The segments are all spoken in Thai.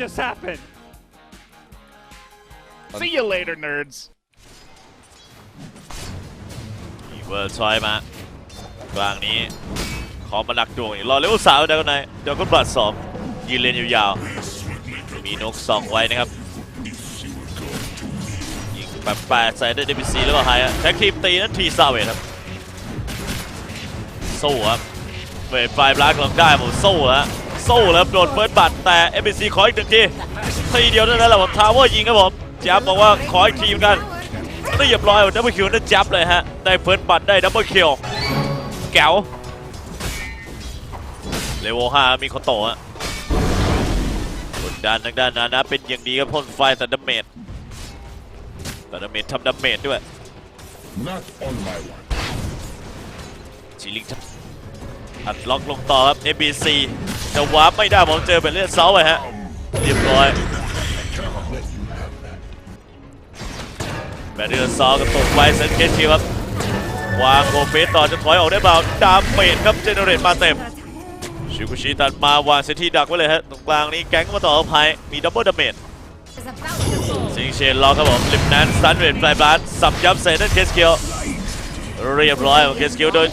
just happened? See you later, nerds. อีเวิร์ดซอยมากลางนี้ ขอมาหนักดวงอีกรอเลเวลสาวเดี๋ยวกันไหนเดี๋ยวก็บัตรสองยืนเลนยาวๆ มีนกสองไว้นะครับ ยิงแปดๆใส่ด้วยเดบิซีแล้วก็ไฮอะแท็กทีมตีนั้นทีซาเวทครับ สู้ครับเวทไฟบลักลงได้ผมสู้แล้ว สู้แล้วโดนเฟิร์สบัตรแต่เอ c ซีขออีกหนึ่งทีทีเดียวเท่านั้นแหละผมทาวเวอร์ยิงครับผมจับบอกว่าขออีกทีเหมือนกันเรียบร้อยดับเบิลคิวนั่นจับเลยฮะ ได้เฟิร์สบัตรได้ดับเบิลคิวแก๋วเลเวลห้ามีคอนโตะกดดันทางด้านนานะเป็นอย่างดีครับพ่นไฟแต่ดาเมจแต่ดาเมจทำดาเมจด้วย Not on my watch. ชิลิงทัอัดล็อกลงต่อครับ ABC จะวาร์ปไม่ได้ผมเจอเป็นเลือดเซาไปฮะเรียบร้อยแบตเรือซอก็ตกไปเซนเคชิครับวางโกเฟสต่อจะถอยออกได้เปล่าดามเมจครับเจเนเรตมาเต็มชิคุชิตัดมาวางเซตที่ดักไว้เลยฮะตรงกลางนี้แก๊งมาต่ออภัยมีดับเบิลดาเมจซิงเชนล็อกครับผมลิมนั้นสตันเวทไฟบลัสสับยับเซนเคสเกียวเรียบร้อยของเคสเกียวโดย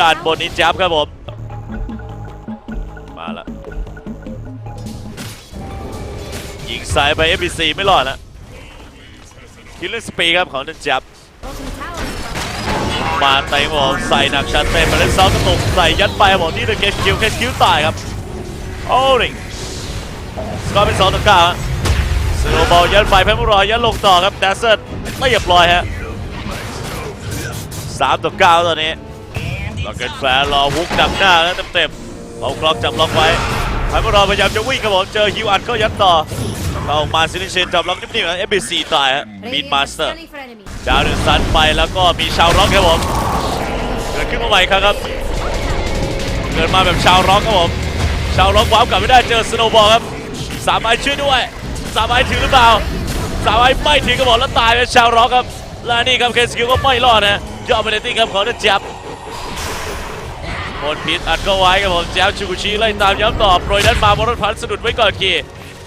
ด้านบนนี้จับครับผม มาละยิงสายไป FBC ไม่รอดนะคิลเลอร์สปีครับของนันจับ มาเต็มผมใส่หนักชัดเต็มมาเล่นซ้อกระตุกใส่ยัดไปครับผมนี่เป็นเคสคิวเคสคิวตายครับ โอ้ยสกอร์เป็น2ต่อ9ฮะสโนบอลยัดไปแพมรอยยัดลงต่อครับแดซเซอร์ไม่เรียบร้อยฮะ3ต่อ9ตอนนี้ล็อกเก็ตแฟร์รอฮุกดักหน้าแล้วเต็มๆ เอาคล็อกจับล็อกไว้แพมรอพยายามจะวิ่งครับผมเจอฮิวอัดเข้ายัดต่อเข้ามาซิลิเชนจับล็อกนิ่มๆเอฟบีซีตายฮะบีนมาสเตอร์ดาวเดือนซันไปแล้วก็มีชาวร็อกครับผมเกิดขึ้นมาใหม่ครับครับเกิดมาแบบชาวร็อกครับผมชาวร็อกว้าวกลับไม่ได้เจอสโนว์บอลครับสามไม้ช่วยด้วยสามไม้ถึงหรือเปล่าสามไม้ไม่ถึงครับผมแล้วตายเป็นชาวร็อกครับและนี่ครับเคสคิวก็ไม่รอดนะยอดเบเนตติ้งครับของนันจับ โดนพิษอัดเข้าไว้ครับผมแจ๊บชูกุชิไล่ตามย้ำต่อโปรยนั้นมาบอลรพันสะดุดไว้ก่อนขี่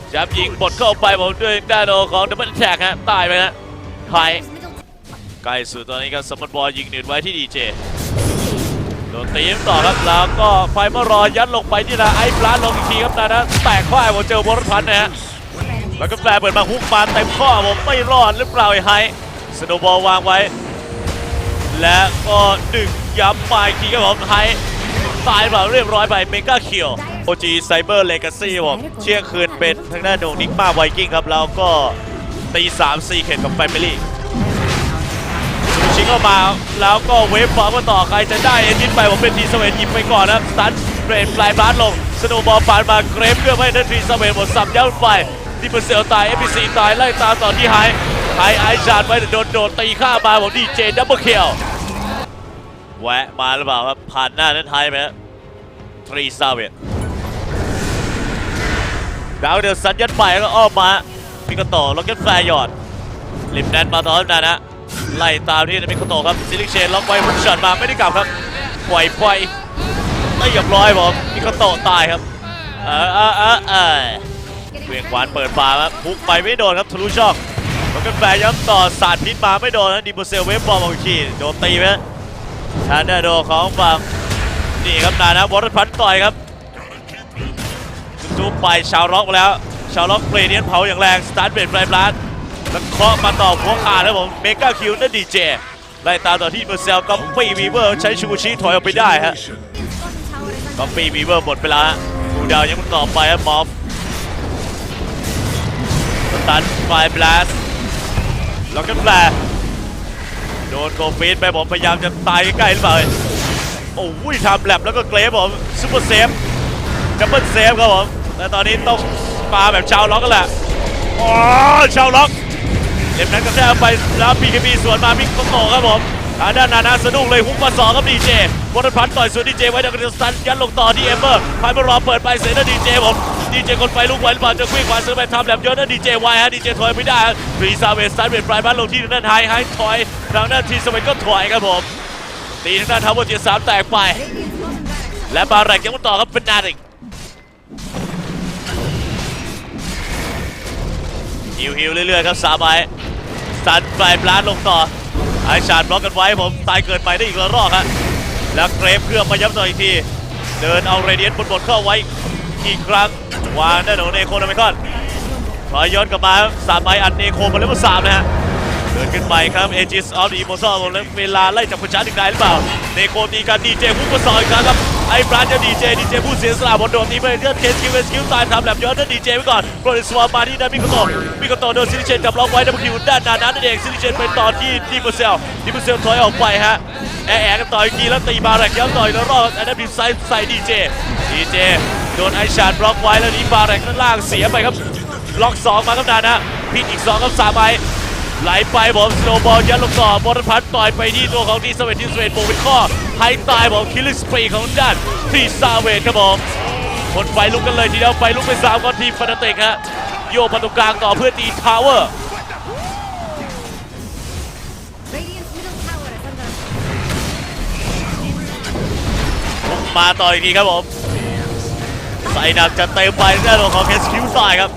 แจ๊บยิงบดเข้าไปผมด้วยด้านโดของดับเบิลแท็กฮะตายไปฮะไทยใกล้สุดตอนนี้ครับสมบัติบอลยิงหนืดไว้ที่ดีเจโดนตีมต่อครับแล้วก็ไฟมารอยัดลงไปที่นะไอ้ปลาลงอีกทีครับนะนะแตกข้อผมเจอบอลพันนะฮะแล้วก็แปลเปิดมาฮุกมาเต็มข้อผมไม่รอดหรือเปล่าไอ้ไฮสโนบอลวางไว้ และก็ดึงย้ำมาอีกทีครับผมไฮ ตายเปล่าเรียบร้อยไปเมกาคิวโอจีไซเบอร์เลกาซี่ผมเที่ยงคืนเป็นทางด้านโดนิกมาไวกิ้งครับ แล้วก็ตีสามสี่เขตกับแฟมิลี่ชิงเข้ามาแล้วก็เวฟฟอร์มก็ต่อใครจะได้เอ็นยินไปผมเป็นทีสเวนหยิบไปก่อนนะครับสตันเบรนปลายบาสลงสโนบอลปานมาเกรฟเพื่อให้นัทีสเวนหมดสับยัดไปที่เปอร์เซลตายเอพีซีตายไล่ตามต่อที่ไฮไฮไอชาร์ดไว้แต่โดนโดนตีข้ามาผมดีเจดับเบิลคิล แวะมาหรือเปล่าครับผ่านหน้านั้นไฮไหมทรีซาเวนดาวเดือดสัญยัดไปแล้วก็อ้อมมาพิกโตล็อกเก็ตแฟร์หยอดลิมแนนมาต่อแล้วนะนะไล่ตามที่มิโคโตะครับซิลิกเชนล็อกไว้พุชช็อตมาไม่ได้กลับครับปล่อยปล่อยไม่หยบร้อยผมมิโคโตะตายครับเออเออเออเออเวียงขวานเปิดฟ้าครับพุกไปไม่โดนครับทะลุช่องล้วก็แฟร์ย้ำต่อสาดพิษมาไม่โดนนะดิโบเซลเวฟบอลของขีโดนตีไหม ทานเดโดของฝั่งนี่ครับนานะวอร์พันต่อยครับทุบไปชาวล็อกมาแล้ว ชาวล็อกเปรเนียนเผาอย่างแรงสตาร์ทเบรดไฟบลัสแล้วเคาะมาต่อหัวขาดแล้วผมเมกาคิวนั่นดีเจไล่ตามต่อที่เบอร์เซลก็ปีวีเวอร์ใช้ชูชิถอยออกไปได้ฮะก็ปีวีเวอร์หมดไปแล้วฮะดูดาวยังต่อไปฮะมอฟสตันไฟบลัสล็อกกันแฟร์ โดนโกฟีดไปผมพยายามจะตายใกล้ๆหรือเปล่าเอ่ยโอ้ยทำแลบแล้วก็เกรฟผมซูเปอร์เซฟดับเบิลเซฟครับผมและตอนนี้ต้องปาแบบชาวล็อกกันแหละอ๋อชาวล็อกเล็มนั้นก็แค่เอาไปแล้วพีเคบีสวนมามิกโตครับผมทางด้านนานาสะดุ้งเลยฮุกมาสองครับดีเจวอร์พันต่อยสวนดีเจไว้ดักเดลสตันยันลงต่อที่เอมเบอร์พายมารอเปิดไปเสียนะดีเจผมดีเจคนไฟลุกไหวหรือเปล่าจะควิ่งขวาซื้อไปทำแหลมยนนะดีเจไว้ฮะดีเจถอยไม่ได้ฟรีซาเวสตันเวทปลายบ้านลงที่ด้านไฮไฮถอย ทางด้านทีสเวนก็ถอยครับผม ตีทางด้านทาวเวอร์เจียสามแตกไป และบาแรกยังต่อครับเป็นนาริกฮิวฮิวเรื่อยๆครับสามไม้สันปลายปลาลงต่อไอชาร์ดบล็อกกันไว้ผมตายเกินไปได้อีกระรอกฮะแล้วเกรฟเครื่องมาย้ำต่ออีกที เดินเอาเรเดียนบนบทเข้าไว้อีกครั้งวางด้านหนเนโคนาเมคอนถอยย้อนกลับมาสามไม้อัดเนโคมาเลเวลสามนะฮะ ดินขึ้นไปครับเอจิสออฟดีโมซอลแล้วเวลาไล่จับคนช้าถึงไกลหรือเปล่าเนโคตีกันดีเจพุ่งมาสอยอีกครั้งครับไอ้บรัจะดีเจดีเจผู้เสียสละบนโดนตีไปเลือดเคสคิวเวสคิวตายทำแลบย้อนด้านดีเจไว้ก่อนโปรดิสวามาที่ด้านมิโกโตมิโกโตโดนซิลิเชนจับล็อกไว้ดับคิวด้านหนานั้นนั่นเองซิลิเชนไปต่อที่ดิบูเซลดิบูเซลถอยออกไปฮะแอะแอะกันต่ออีกทีแล้วตีบาแรกย้ำต่อยแล้วรอดอันนั้นพิมไซด์ใส่ดีเจดีเจโดนไอชาร์ดบล็อกไว้แล้วนี้บาแรกด้านล่างเสียไปครับล็อกสองมาครับนานะพิดอีกสองครับสามไอ ไหลไปผมสโนบอลยัดลงต่อบอลพัดต่อยไปที่ตัวของทีสเวตทีสเวตโบเป็นข้อให้ตายผมคิลลิสปรีของด้านทีซาเวตครับผมคนไฟลุกกันเลยทีเดียวไฟลุกไปสามก่อนทีมฟานาติกฮะโยกประตูกลางต่อเพื่อตีทาวเวอร์มาต่ออีกทีครับผมใส่หนักจะเต็มไปด้านของเคสคิวซายครับ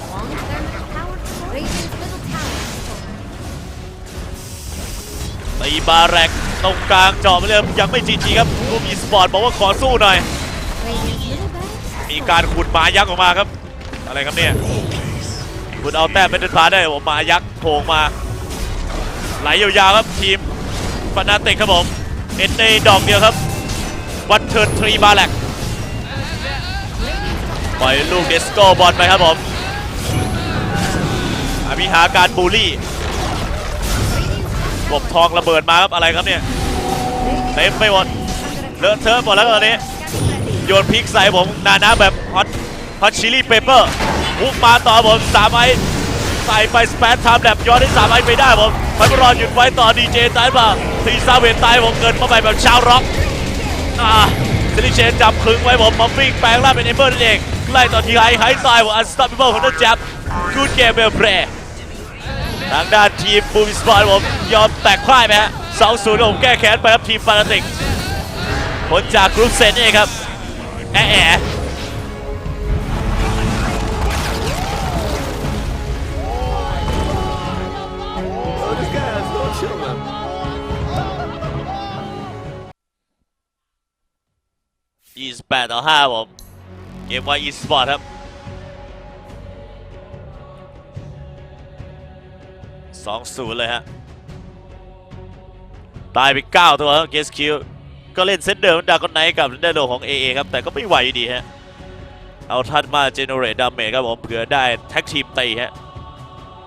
ตีบาแรกตรงกลางเจาะไปเลยยังไม่จีจีครับรูมีสปอร์ตบอกว่าขอสู้หน่อย มีการขุดหมายักษ์ออกมาครับ อะไรครับเนี่ยคุณเอาแต้มเป็นเดินผ่าได้ผมหมายักษ์โผล่มาไหลยาวๆครับทีมฟานาติกครับผมเอ็นในดอกเดียวครับวันเทิร์นทรีบาแลกปล่อยลูกเดสโก้บอลไปครับผมอภิหาการบูลลี่ กบทองระเบิดมาครับอะไรครับเนี่ยเต็มไปหมดเลอะเทอะหมดแล้วตอนนี้โยนพริกใส่ผมนานาแบบฮอตฮอตชิลี่เปเปอร์พุกมาต่อผมสามไอใส่ไปสเปซไทม์แลบย้อนให้สามไอไปได้ผมพันรอหยุดไว้ต่อดีเจตายมาทีซาเวนตายผมเกินเข้าไปแบบชาวร็อกอ่าซิลิเชนจับคึงไว้ผมมาฟิงแปลงร่างเป็นเอเบอร์นั่นเองไล่ต่อทีไฮไฮตายผมอันสตับเบิลของนักจ๊บกูดเกมเบลเพล ทางด้านทีมบูมิสปอร์ตผมยอมแตกพ่ายไปฮะสองศูนย์ผมแก้แค้นไปครับทีมฟานาติกผลจากกรุ๊ปเซนนี่เองครับแอะแอะ Oh, this guy has no chill, man. 28ต่อ5ผม เกมว่า e-sport ครับ 2-0 เลยฮะ ตายไป 9 ตัวครับเกสคิวก็เล่นเซตเดิมดากอนไนกับเดนโดของ AA ครับ แต่ก็ไม่ไหวอยู่ดีฮะ เอาทัดมาเจเนเรตดาเมจครับผมเผื่อได้แท็กทีมตีฮะ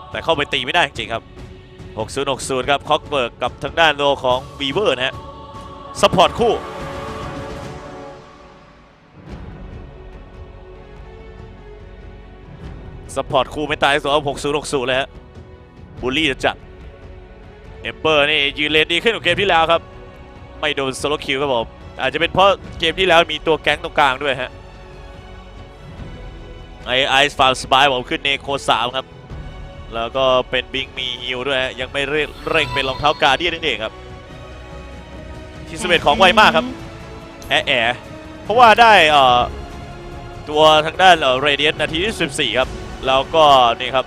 แต่เข้าไปตีไม่ได้จริงครับ60 60 ครับคอกเบิร์กกับทางด้านโลของวีเวอร์นะฮะซัพพอร์ตคู่สปอร์ตคู่ไม่ตายสองหกศูนย์หกศูนย์เลยฮะ บูลลี่จะจัดเอมเบอร์นี่ยืนเลนดีขึ้นกว่าเกมที่แล้วครับ ไม่โดนโซโลคิวครับผมอาจจะเป็นเพราะเกมที่แล้วมีตัวแก๊งตรงกลางด้วยฮะไอไอส์ฟาร์มสบายผมขึ้นเนโคสามครับ แล้วก็เป็นบิงมีฮิลด้วยฮะยังไม่เร่งเป็นรองเท้ากาเดียนนั่นเองครับที่สเวตของไวมากครับแอะแอะเพราะว่าได้เอ่อตัวทางด้านเรเดียนนาทีที่ 14 ครับ แล้วก็นี่ครับ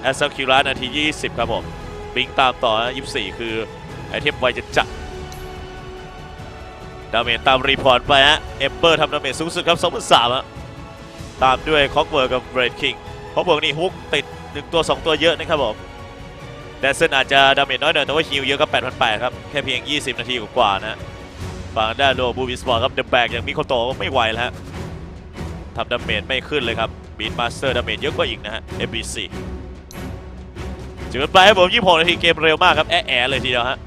แอสเซคิวรานาที 20 ครับผม บิงตามต่อนะ24 คือ ไอเทมไวจะจัดดาเมจตามรีพอร์ตไปฮะ เอมเบอร์ทำดาเมจสูงสุดครับ2003ฮะตามด้วยคอกเวิร์กับเบรดคิงคอกเวิร์กนี่ฮุกติด 1 ตัว 2 ตัวเยอะนะครับผมแดนเซนอาจจะดาเมจน้อยหน่อยแต่ว่าฮิลเยอะก็8,800 ครับ แค่เพียง 20 นาทีกว่าๆนะฮะฝั่งด้านโลบูบิสปอร์ครับเดอะแบกอย่างมิโคโตะไม่ไหวแล้วฮะทำดาเมจไม่ขึ้นเลยครับบีทมาสเตอร์ดาเมจเยอะกว่าอีกนะฮะ FBC จุดไปครับผม26นาทีเกมเร็วมากครับแอะแอะเลยทีเดียวฮะ